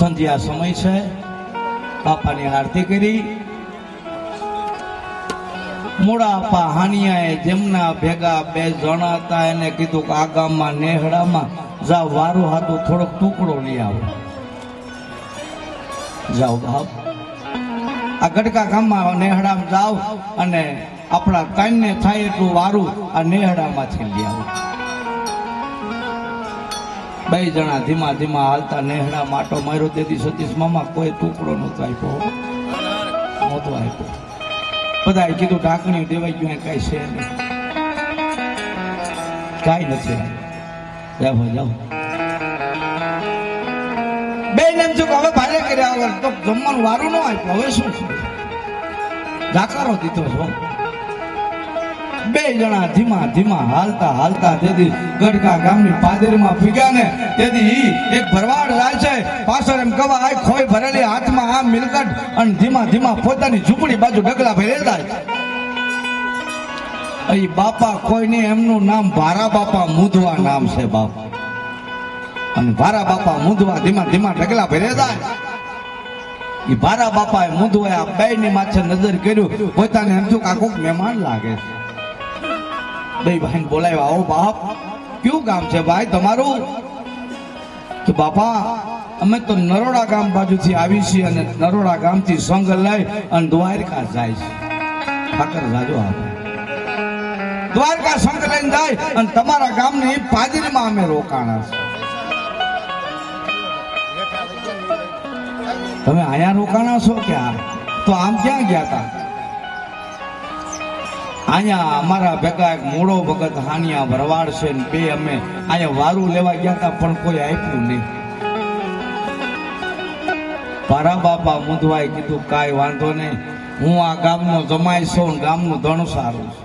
સંધ્યા સમય છે. બાપાની આરતી કરી. મોડા આપા હાનિયાએ જેમના ભેગા બે જણા હતા એને કીધું કે આ ગામમાં નેહડામાં જા વારું હાથું થોડોક ટુકડો લઈ આવો. જાઓ બાપ. આ ગડકા ગામમાં નેહડામાં જાઓ અને આપણા કાનને થાય એટલું વારું આ નેહડામાંથી લઈ આવો. બે જણા ધીમા ધીમા હાલતા નેહડા માટો માર્યો તેથી સતીશ મામા કોઈ ટુકડો નહોતો આપ્યો નહોતો આપ્યો. બધાએ કીધું, ઢાંકણી દેવાઈ ગયું કાંઈ છે નહીં. કાંઈ નથી જાઓ જાઓ. બે એમ થયું હવે ભારે કર્યા વગર તો જમવાનું વારું ન આપ્યું, હવે શું છે? ઢાકારો દીધો છો બે જણા ધીમા ધીમા હાલતા હાલતા તેથી ગઢકા ગામની પાદરીમાં ફીગ્યા ને તેથી ઈ એક ભરવાડ જાય છે. પાછળ એમ કવા આ ખોઈ ભરેલી હાથમાં આ મિલકત અને ધીમા ધીમા પોતાની ઝૂંપડી બાજુ ડગલા ભરે અહીં બાપા કોઈને એમનું નામ ભારા બાપા મુધવા નામ છે બાપ. અને ભારા બાપા મુધવા ધીમા ધીમા ઢગલા ભરે જાય ઈ ભારા બાપાએ મુધવાએ આ બે ની માથે નજર કર્યું. પોતાને એમ થયું કે આ કોઈક મહેમાન લાગે છે. બે ભાઈ બોલાવ્યા આવો બાપ. કયું ગામ છે ભાઈ તમારું? કે બાપા, અમે તો નરોડા ગામ બાજુથી આવી છીએ અને નરોડા ગામથી સંઘ લઈ અને દ્વારકા જાય છે. ઠાકર રાજો આપે દ્વારકા સંઘ લઈને જાય અને તમારા ગામની પાદરીમાં અમે રોકાણા છે તમે અહીંયા રોકાણા છો ક્યાં તો આમ ક્યાં ગયા હતા અહીંયા અમારા ભેગા એક મૂળો ભગત હાનિયા ભરવાડ છે ને બે અમે અહીંયા વારું લેવા ગયા હતા, પણ કોઈ આપ્યું નહીં. પારા બાપા મુંધવાએ કીધું, કાંઈ વાંધો નહીં. હું આ ગામનો જમાઈ છું ગામનું ધણ સારું છે.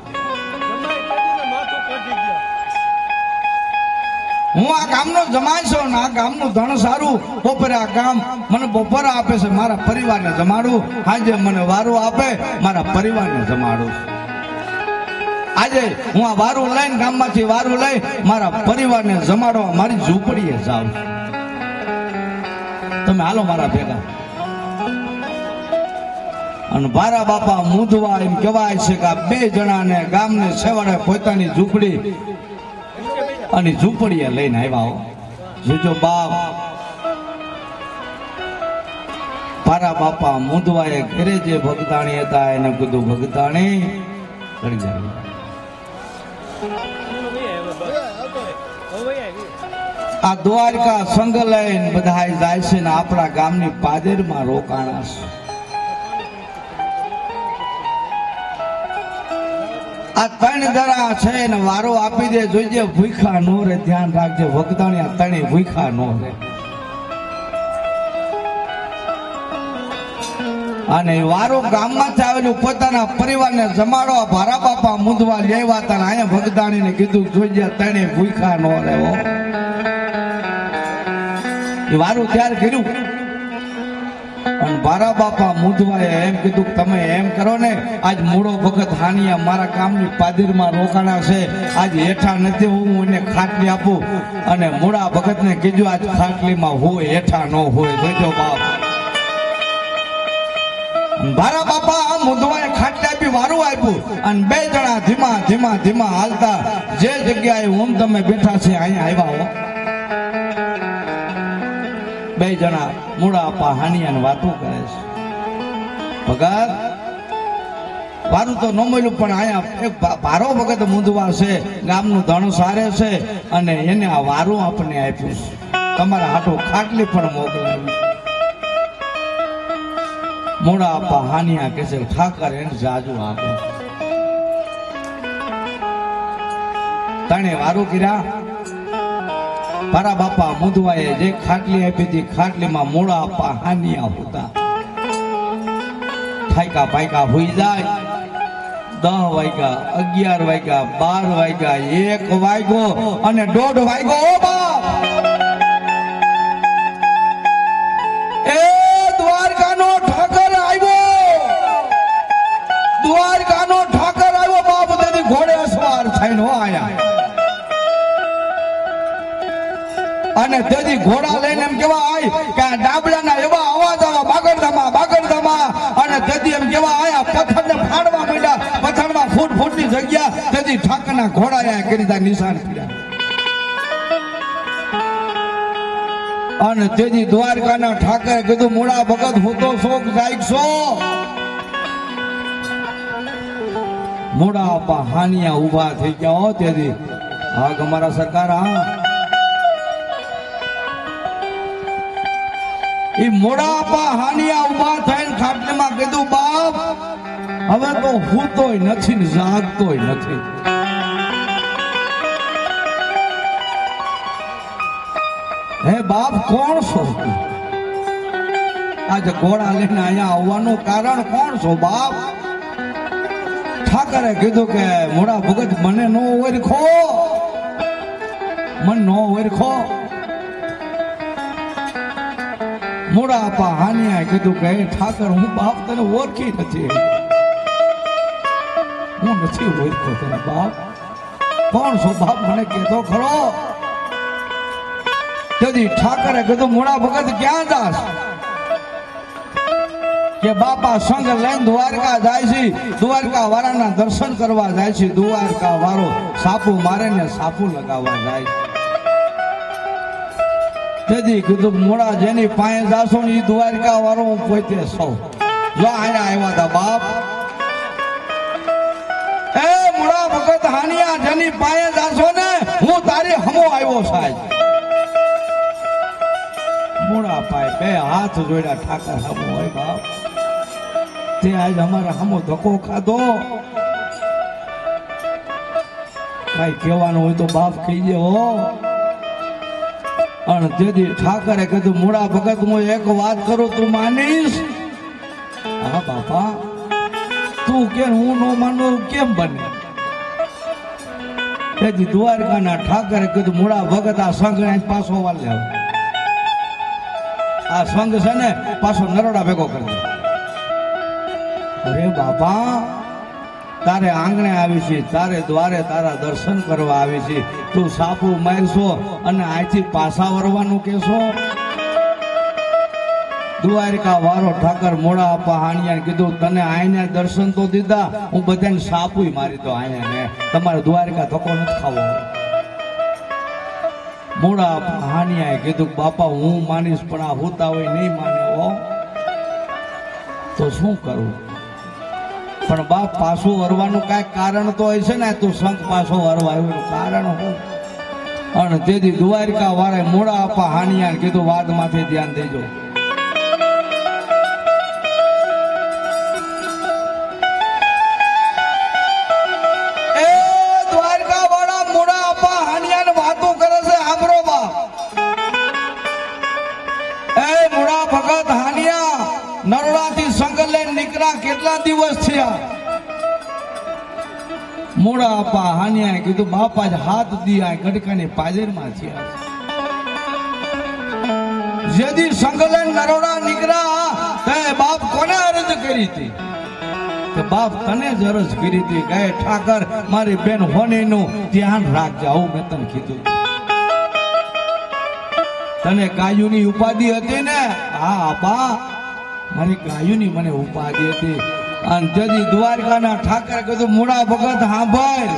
હું આ ગામનો જમાય છું ને આ ગામનું ધણ સારું બપોરે આ ગામ મને બપોરે આપે છે, મારા પરિવારને જમાડું. સાંજે મને વારું આપે, મારા પરિવારને જમાડું આજે હું આ વારું લઈને ગામમાંથી વારું લઈ મારા પરિવારને જમાડવા મારી ઝૂંપડીએ જાઉં તમે હાલો મારા ભેગા. અને ભારા બાપા મૂંધવા એમ કહેવાય છે કે આ બે જણાને ગામને છેવાડે પોતાની ઝૂંપડી અને ઝૂંપડીએ લઈને આવ્યા. જોજો બાપ. ભારા બાપા મુંધવાએ ઘરે જે ભગતાણી હતા એને કીધું, ભગતાણી. કરી જાય આ દ્વારકા સંઘ બધા જાય છે ને આપણા ગામની પાદરમાં રોકાણા આ ત્રણ દરા છે ને વારો આપી દે જોઈજે ભૂખા નો રે ધ્યાન રાખજે વગદાણી આ ત્રણે ભૂખા નો રે અને વારો ગામમાંથી આવેલું પોતાના પરિવારને જમાડવા ભારા બાપા મૂંધવા લેવા તા અહીંયા ભગદાણીને કીધું જોઈ ત્રણે ભૂખા નો રહેવો. વારું ત્યાર કર્યું. અને ભારા બાપા મૂંધવાએ એમ કીધું, તમે એમ કરો ને, આજ મૂળો ભગત હાનિયા મારા ગામની પાદીરમાં રોકાણા છે. આજ હેઠા નથી હું એને ખાટલી આપું. અને મૂળા ભગતને કીધું, આજ ખાટલીમાં હોય હેઠા ન હોય. જોજો બાપ. ભારા બાપા મુંદવાએ ખાટલી બી વારું આપ્યું અને બે જણા ધીમા ધીમા ધીમા હાલતા જે જગ્યાએ હું તમે બેઠા છે, અહીંયા આવ્યા હો. બે જણા મૂળા આપા હાનિયાને વાતો કરે છે. ભગત, વારું તો ન મળ્યું, પણ અહીંયા એક ભારો ભગત મૂંધવા છે, ગામનું ધણ સારે છે અને એને આ વારું આપણને આપ્યું છે. તમારા હાટો ખાટલી પણ મોકલાવી મૂળા પહાનિયા હાનિયા કે છે, ઠાકર એને જાજુ આપે. તણે વારું કર્યા. મારા બાપા મુંદવાએ જે ખાટલી આપી હતી, ખાટલીમાં મોડા પહાનિયા હાનિયા હતા. ઠાયકા પાયકા હોઈ જાય. દહ વાગ્યા અગિયાર વાગ્યા બાર વાગ્યા એક વાગ્યો અને દોઢ વાગ્યો અને તેથી ઘોડા લઈને એમ કેવા આય કે આ ડાબડાના એવા અવાજ આવા બાગડધામાં બાગડધામાં. અને તેથી એમ કેવા આયા, પથ્થરને ફાડવા માંડ્યા, પથ્થરમાં ફૂટ ફૂટની જગ્યા. તેથી ઠાકરના ઘોડા આયા કરી દા નિશાન અને તેથી દ્વારકાના ઠાકરે કીધું, મોડા ભગત, હું તો શોક જાય છો મોડા પહાનિયા હાનિયા ઊભા થઈ ગયા હો તેથી. હા અમારા સરકાર, હા. એ મોડા પહાનિયા હાનિયા ઊભા થઈને ખાટલીમાં કીધું, બાપ, હવે તો હું નથી ને જાગતોય નથી. હે બાપ, કોણ છો? આજે ઘોડા લઈને અહીંયા આવવાનું કારણ કોણ છો, બાપ? ઠાકરે કીધું કે, મોડા ભગત, મને નો ઓરખો મન નો ઓરખો મોડા આપા હાનિયા કીધું કે ઠાકર, હું બાપ તને ઓળખી નથી. હું નથી ઓળખો તને બાપ. કોણ છો બાપ મને કહેતો, ખરો. તેથી ઠાકરે કીધું, મોડા ભગત, ક્યાં જાસ કે બાપા સંગ લઈને દ્વારકા જાય છે. દ્વારકા વાળાના દર્શન કરવા જાય છે. દ્વારકા વાળો સાપુ મારે ને સાપુ લગાવવા જાય. છે. તેથી કીધું, મોડા જેની પાસે જાશો ને એ દ્વારકા વાળો હું પોતે સૌ. જો અહીંયા આવ્યા હતા બાપ. એ મોડા ભગત હાનિયા જેની પાસે જાશો ને હું તારી હમો આવ્યો સાહેબ. મોડા પાય બે હાથ જોડ્યા ઠાકર હમો હોય બાપ. તે આજ અમારે હમો ધક્કો ખાધો. કઈ કહેવાનું હોય તો બાપ કહી દે, હો. અને તેથી ઠાકરે કીધું મોડા ભગત, હું એક વાત કરું, તું માનીશ? હા, બાપા. તું કે હું નો માનું, કેમ બને? તેથી દ્વારકાના ઠાકરે કીધું મોડા ભગત, આ સંઘ પાછો વાલ આ સંઘ છે ને, પાછો નરોડા ભેગો કરી અરે બાપા તારે આંગણે આવી છે, તારે દ્વારે તારા દર્શન કરવા આવી છે. તું સાપુ મારશો અને અહીંથી પાછા વરવાનું કહેશો? દ્વારકા વારો ઠાકર મોડા આપવા હાણિયા કીધું, તને આઈને દર્શન તો દીધા, હું બધાને સાપુય મારી દો અહીંયા ને તમારે દ્વારકા ધક્કો નથી ખાવો. મોડા આપવા હાનિયાએ કીધું, બાપા, હું માનીશ, પણ આ હોતા હોય નહીં માને તો શું કરું? પણ બાપ, પાછું વરવાનું કાંઈક કારણ તો હોય છે ને, તું શંખ પાછો વરવા એવું કારણ હોય. અને તેથી દ્વારકા વાળે મોડા આપા હાનિયાને કીધું, વાદમાંથી ધ્યાન દેજો. મોડા આપા હાનિયાએ કીધું, બાપા જ હાથ દિયા ગડકાની પાજરમાં થયા જેદી સંગલ લઈને નરોડા નીકળ્યા, તે બાપ કોને અરજ કરી હતી? બાપ તને જ અરજ કરી હતી ગાય ઠાકર, મારી બેન હોનીનું ધ્યાન રાખજે. આવું મેં તને કીધું. તને ગાયુની ઉપાધિ હતી ને? હા આપા મારી ગાયુની મને ઉપાધિ હતી. અને જદી દ્વારકાના ઠાકર કીધું મોડા ભગત, હાંભળ.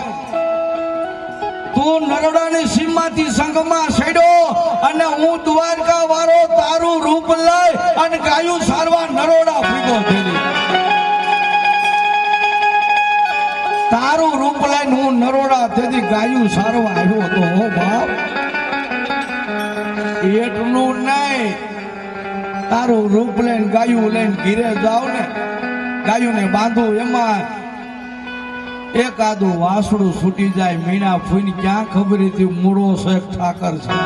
તું નરોડાની સીમાથી સંઘમાં છેડ્યો અને હું દ્વારકા વાળો તારું રૂપ લઈ અને ગાયું સારવા નરોડા ભેગો થયેલી તારું રૂપ લઈને હું નરોડા તેથી ગાયું સારવા આવ્યો હતો, હો બાપ. એટલું નહીં. તારું રૂપ લઈને ગાયું લઈને ઘીરે જાવ ને ગાયુંને બાંધું, એમાં એકાદું વાસડું છૂટી જાય, મીણા ફૂઈને ક્યાં ખબર હતી? મૂળો શેખ ઠાકર છે.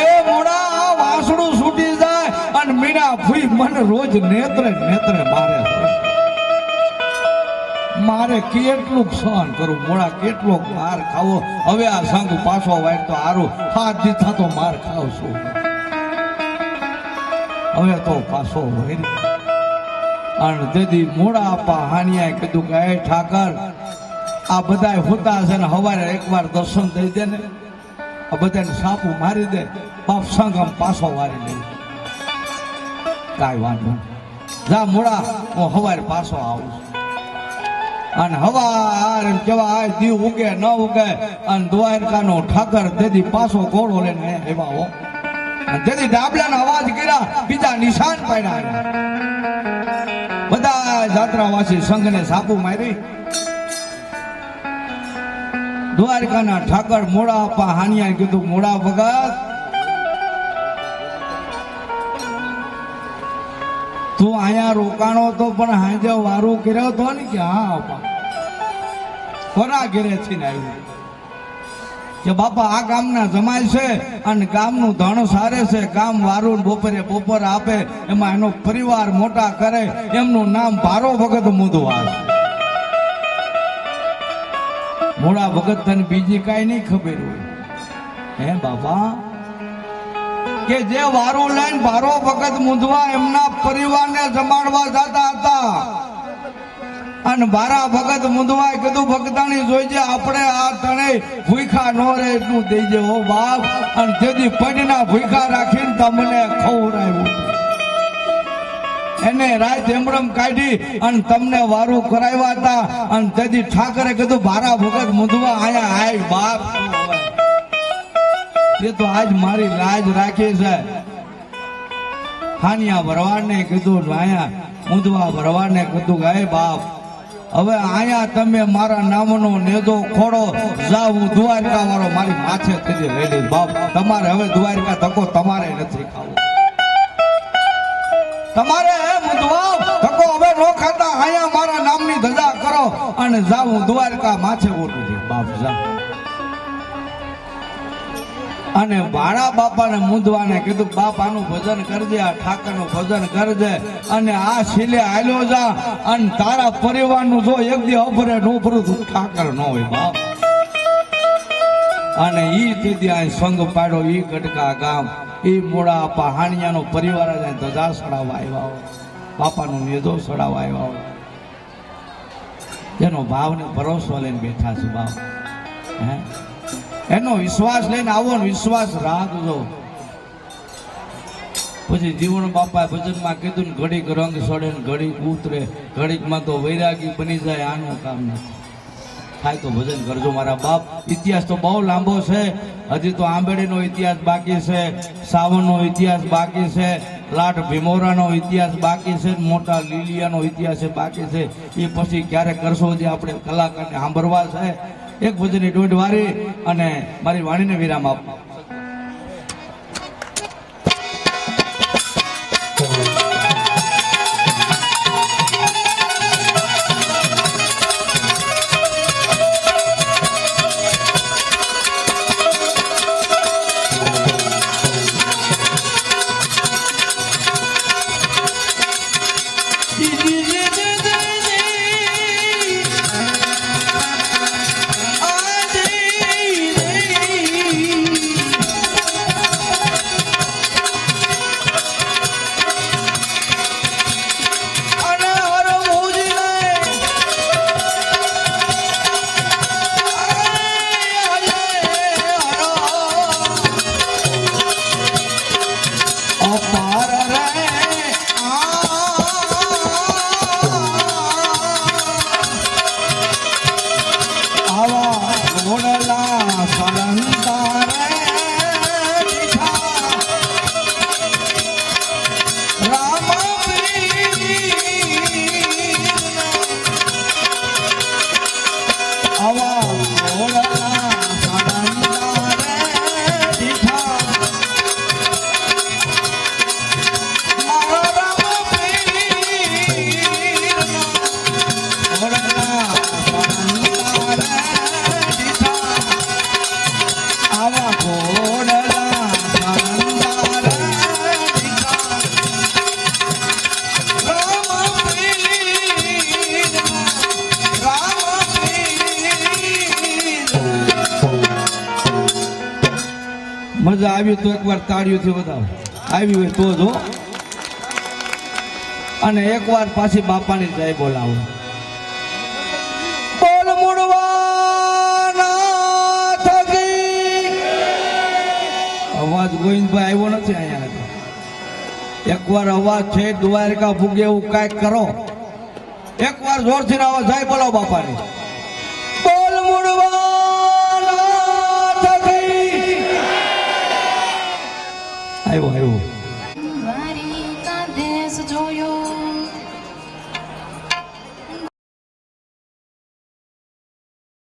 એ મોડા આ વાસડું છૂટી જાય અને મીણા ફૂઈ મને રોજ નેત્રે નેત્રે મારે. મારે કેટલું સહન કરું? મોડા કેટલો માર ખાવો? હવે આ સંઘ પાછો વાય તો હારું. હાથ દીધા માર ખાવ હવે તો પાછો વળી અને તેથી મોડા આપા હાનિયાએ કીધું કે હે ઠાકર, આ બધા હોતા છે ને હવારે એકવાર દર્શન દઈ દે ને, આ બધાને સાપુ મારી દે, બાપ સંગમ પાછો વારી લે. કાંઈ વાંધો. જા મોડા, હું હવારે પાછો આવું અને હવાર એમ કેવા આ દીવ ઉગે, ન ઉગે. અને દ્વારકાનો ઠાકર દેદી પાછો ઘોડો લઈને એવા હો. તેથી ડાબલાના અવાજ કર્યા, બીજા નિશાન પાડ્યા. બધા જાત્રાવાસી સંઘને સાપુ મારી. દ્વારકાના ઠાકર મોડા આપા હાનિયા કીધું, મોડા ભગત, તું અહીંયા રોકાણો તો પણ હાજે વારું કર્યો તો ને? કે, હા આપા કોના ઘેરે ને આવ્યું. કે બાપા, આ ગામના જમાય છે અને ગામનું ધણ સારે છે. ગામ વારું બપોરે બપોર આપે. એમાં એનો પરિવાર મોટા કરે. એમનું નામ ભારો ભગત મુદવા મોડા ભગત તને બીજી કાંઈ નહીં ખબર હોય. હે બાપા? કે જે વારું લઈને ભારો ભગત મુંદવા એમના પરિવારને જમાડવા જતા હતા. અને બારા ભગત મુંદવાય કીધું ભગતાણી જોઈજે આપણે આ તણે ભૂખા નો રે એટલું દેજે હો બાપ, અને તેથી પડીના ભૂખા રાખીને તમને ખવડાવ્યું એને રાત એમડમ કાઢી અને તમને વારું કરાવ્યા હતા. અને તેથી ઠાકરે કીધું બારા ભગત મુંદવા આયા આય બાપ. તે તો આજ મારી લાજ રાખી છે. હાનિયા ભરવાડને કીધું આયા મુંદવા ભરવાડને કીધું હે બાપ હવે અહીંયા તમે મારા નામનો નેદો ખોડો જા, હું દ્વારકા વાળો મારી માથે થઈ લઈ બાપ, તમારે હવે દ્વારકા ધક્કો તમારે નથી ખાવો. તમારે ધક્કો હવે નો ખાતા. અહીંયા મારા નામની ધજા કરો. અને જા, હું દ્વારકા માથે ઓટું બાપ, જા. અને ભાડા બાપાને મૂંધવાને કીધું, બાપાનું ભજન કરજે, આ ઠાકરનું ભજન કરજે. અને આ શીલે હાલ્યો જા, અને તારા પરિવારનું જો એક દી અભરે નોભરું ઠાકર ન હોય, બાપ. અને ઈ તેથી આ સંગ પાડ્યો, ઈ ગટકા ગામ. ઈ મોડા પહાણિયાનો હાણિયાનો પરિવાર જ ધજા સડાવવા આવ્યા હોય. બાપાનો નિધો સડાવવા આવ્યા હોય. એનો ભાવને ભરોસો લઈને બેઠા છે, બાપ. હે? એનો વિશ્વાસ લઈને આવો ને વિશ્વાસ રાખજો. પછી જીવન બાપા ભજનમાં કીધું ને ઘડીક રંગ સડે ને ઘડીક ઉતરે, ઘડીકમાં તો વૈરાગી બની જાય, આનું કામ નથી. થાય તો ભજન કરજો મારા બાપ. ઇતિહાસ તો બહુ લાંબો છે. હજી તો આંબેડીનો ઇતિહાસ બાકી છે, સાવનનો ઇતિહાસ બાકી છે, લાટ ભીમોરાનો ઇતિહાસ બાકી છે મોટા લીલિયાનો ઇતિહાસ બાકી છે. એ પછી ક્યારે કરશો જે આપણે કલાકારને સાંભળવા છે? એક ભજનની દોઢ વારી અને મારી વાણીને વિરામ આપ. મજા આવી તો એકવાર તાળીઓથી વધાવો. આવી હોય તો જો અને એકવાર પાછી બાપાની જય બોલાવો. અવાજ ગોવિંદભાઈ આવ્યો નથી અહીંયા એકવાર અવાજ છે, દ્વારકા ભૂગે એવું કાંઈક કરો. એકવાર જોરથી અવાજ, જાય બોલાવો બાપાની.